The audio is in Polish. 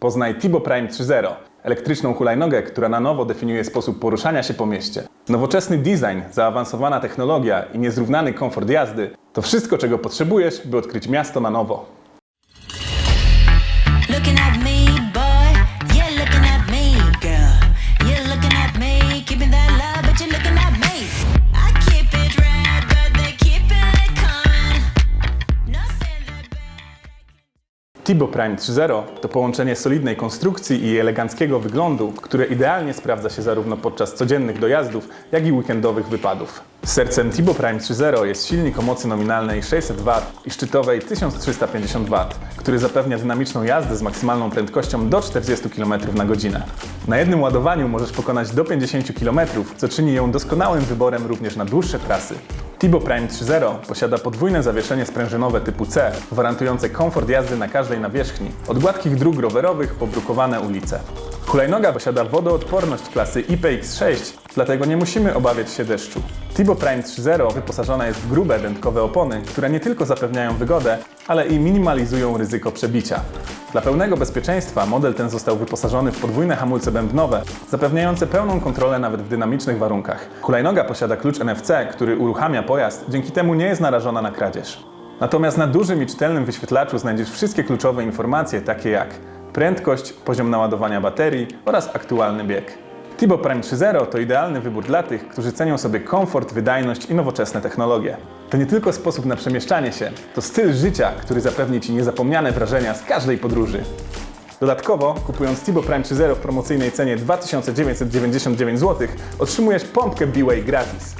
Poznaj Tibo Prime 3.0, elektryczną hulajnogę, która na nowo definiuje sposób poruszania się po mieście. Nowoczesny design, zaawansowana technologia i niezrównany komfort jazdy to wszystko, czego potrzebujesz, by odkryć miasto na nowo. Tibo Prime 3.0 to połączenie solidnej konstrukcji i eleganckiego wyglądu, które idealnie sprawdza się zarówno podczas codziennych dojazdów, jak i weekendowych wypadów. Sercem Tibo Prime 3.0 jest silnik o mocy nominalnej 600 W i szczytowej 1350 W, który zapewnia dynamiczną jazdę z maksymalną prędkością do 40 km na godzinę. Na jednym ładowaniu możesz pokonać do 50 km, co czyni ją doskonałym wyborem również na dłuższe trasy. Tibo Prime 3.0 posiada podwójne zawieszenie sprężynowe typu C, gwarantujące komfort jazdy na każdej nawierzchni, od gładkich dróg rowerowych po brukowane ulice. Hulajnoga posiada wodoodporność klasy IPX6, dlatego nie musimy obawiać się deszczu. Tibo Prime 3.0 wyposażona jest w grube dętkowe opony, które nie tylko zapewniają wygodę, ale i minimalizują ryzyko przebicia. Dla pełnego bezpieczeństwa model ten został wyposażony w podwójne hamulce bębnowe, zapewniające pełną kontrolę nawet w dynamicznych warunkach. Hulajnoga posiada klucz NFC, który uruchamia pojazd, dzięki temu nie jest narażona na kradzież. Natomiast na dużym i czytelnym wyświetlaczu znajdziesz wszystkie kluczowe informacje, takie jak prędkość, poziom naładowania baterii oraz aktualny bieg. Tibo Prime 3.0 to idealny wybór dla tych, którzy cenią sobie komfort, wydajność i nowoczesne technologie. To nie tylko sposób na przemieszczanie się, to styl życia, który zapewni Ci niezapomniane wrażenia z każdej podróży. Dodatkowo, kupując Tibo Prime 3.0 w promocyjnej cenie 2999 zł, otrzymujesz pompkę B-Way gratis.